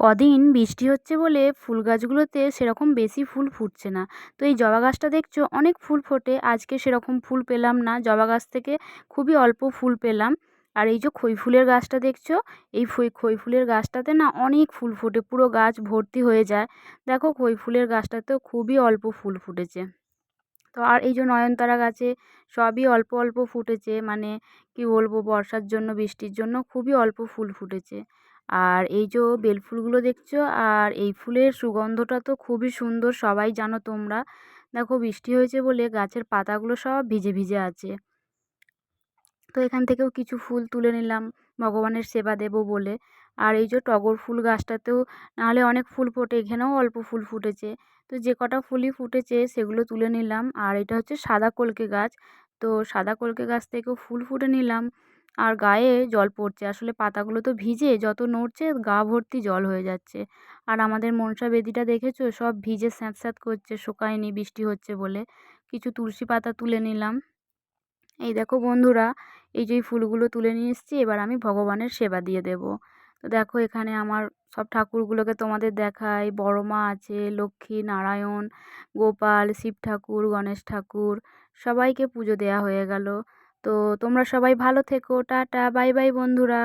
কদিন বৃষ্টি হচ্ছে বলে ফুল গাছগুলোতে সেরকম বেশি ফুল ফুটছে না। তো এই জবা গাছটা দেখছ, অনেক ফুল ফোটে। আজকে সেরকম ফুল পেলাম না। জবা গাছ থেকে খুবই অল্প ফুল পেলাম। আর এই যে খই ফুলের গাছটা দেখছ, এই খই ফুলের গাছটাতে না অনেক ফুল ফোটে। পুরো গাছ ভর্তি হয়ে যায়। দেখো খই ফুলের গাছটাতেও খুবই অল্প ফুল ফুটেছে। তো আর এই যে নয়নতারা গাছে সবই অল্প অল্প ফুটেছে। মানে কি বলব, বর্ষার জন্য, বৃষ্টির জন্য খুবই অল্প ফুল ফুটেছে। আর এই যে বেল ফুলগুলো দেখছ, আর এই ফুলের সুগন্ধটা তো খুবই সুন্দর, সবাই জানো তোমরা। দেখো বৃষ্টি হয়েছে বলে গাছের পাতাগুলো সব ভিজে ভিজে আছে। তো এখান থেকেও কিছু ফুল তুলে নিলাম, ভগবানের সেবা দেবো বলে। আর এই যে টগর ফুল গাছটাতেও নাহলে অনেক ফুল ফোটে, এখানেও অল্প ফুল ফুটেছে। তো যে কটা ফুলই ফুটেছে সেগুলো তুলে নিলাম। আর এটা হচ্ছে সাদা কলকে গাছ। তো সাদা কলকে গাছ থেকেও ফুল ফুটে নিলাম। আর গায়ে জল পড়ছে। আসলে পাতাগুলো তো ভিজে, যত নড়ছে গা ভর্তি জল হয়ে যাচ্ছে। আর আমাদের মনসা বেদিটা দেখেছ? সব ভিজে স্যাঁত স্যাঁত করছে, শুকায়নি, বৃষ্টি হচ্ছে বলে। কিছু তুলসী পাতা তুলে নিলাম। এই দেখো বন্ধুরা, এই যে ফুলগুলো তুলে নিয়ে এসেছি, এবার আমি ভগবানের সেবা দিয়ে দেব। তো দেখো এখানে আমার সব ঠাকুরগুলোকে তোমাদের দেখাই। বড় মা আছে, লক্ষ্মী, নারায়ণ, গোপাল, শিব ঠাকুর, গণেশ ঠাকুর, সবাইকে পুজো দেওয়া হয়ে গেল। তো তোমরা সবাই ভালো থেকো টাটা বাই বাই বন্ধুরা।